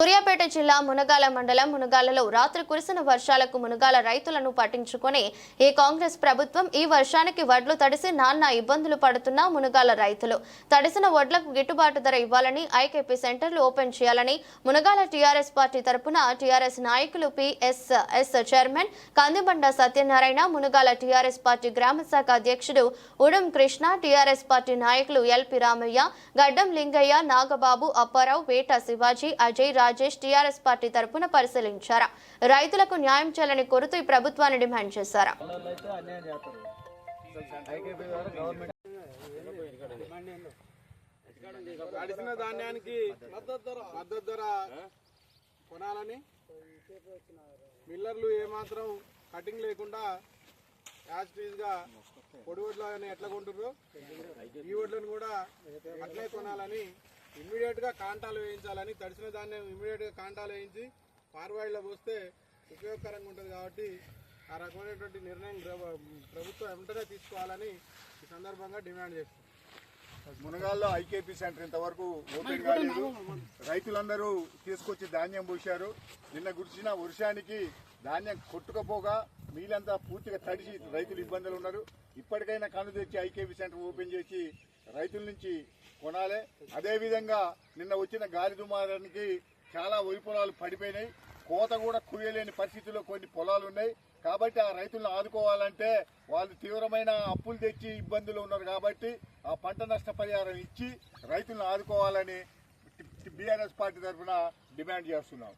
సూర్యాపేట జిల్లా మునగాల మండలం మునగాలలో రాత్రి కురిసిన వర్షాలకు మునగాల రైతులను పట్టించుకొని ఈ కాంగ్రెస్ ప్రభుత్వం ఈ వర్షానికి వడ్లు తడిసి నాన్న ఇబ్బందులు పడుతున్న మునగాల రైతులు. తడిసిన వడ్లకు గిట్టుబాటు ధర ఇవ్వాలని ఐకేపీ సెంటర్లు ఓపెన్ చేయాలని మునగాల టీఆర్ఎస్ పార్టీ తరపున టీఆర్ఎస్ నాయకులు PSS chairman Kandibanda Satyanarayana Munagala TRS party గ్రామ శాఖ అధ్యక్షుడు ఉడం కృష్ణ టీఆర్ఎస్ పార్టీ నాయకులు LP Ramaiah Gaddam Lingaiah Nagababu Apparao Veta Shivaji Ajay Rajesh TRS party తరపున పరిశీలించారు. రైతులకు న్యాయం చేయాలని కోరుతూ ఈ ప్రభుత్వాన్ని డిమాండ్ చేశారు. వాళ్ళు తడిసిన ధాన్యానికి మద్దతు ధర కొనాలని మిల్లర్లు ఏమాత్రం కటింగ్ లేకుండా యాజ్గా పొడి వడ్లను ఎట్లా కొంటుర్రో ఈ వడ్లను కూడా అట్లే కొనాలని ఇమ్మీడియట్గా కాంటాలు వేయించాలని తడిసిన ధాన్యం ఇమ్మీడియట్గా కాంటాలు వేయించి ఫార్వర్డ్లో పోస్తే ఉపయోగకరంగా ఉంటుంది కాబట్టి ఆ రకమైనటువంటి నిర్ణయం ప్రభు- ప్రభుత్వం వెంటనే తీసుకోవాలని ఈ సందర్భంగా డిమాండ్ చేస్తుంది. మునగాల్లో ఐకేపీ సెంటర్ ఇంతవరకు ఓపెన్ కాలేదు. రైతులందరూ తీసుకొచ్చి ధాన్యం పోశారు. నిన్న గురిసిన వర్షానికి ధాన్యం కొట్టుకపోగా మీలంతా పూర్తిగా తడిసి రైతులు ఇబ్బందులు ఉన్నారు. ఇప్పటికైనా కను తెచ్చి ఐకేపీ సెంటర్ ఓపెన్ చేసి రైతుల నుంచి కొనాలి. అదేవిధంగా నిన్న వచ్చిన గాలి దుమారానికి చాలా వరి పొలాలు పడిపోయినాయి. కోత కూడా కుయ్యలేని పరిస్థితుల్లో కొన్ని పొలాలు ఉన్నాయి. కాబట్టి ఆ రైతులను ఆదుకోవాలంటే వాళ్ళు తీవ్రమైన అప్పులు తెచ్చి ఇబ్బందులు ఉన్నారు కాబట్టి ఆ పంట నష్టపరిహారం ఇచ్చి రైతులను ఆదుకోవాలని బీఆర్ఎస్ పార్టీ తరఫున డిమాండ్ చేస్తున్నాం.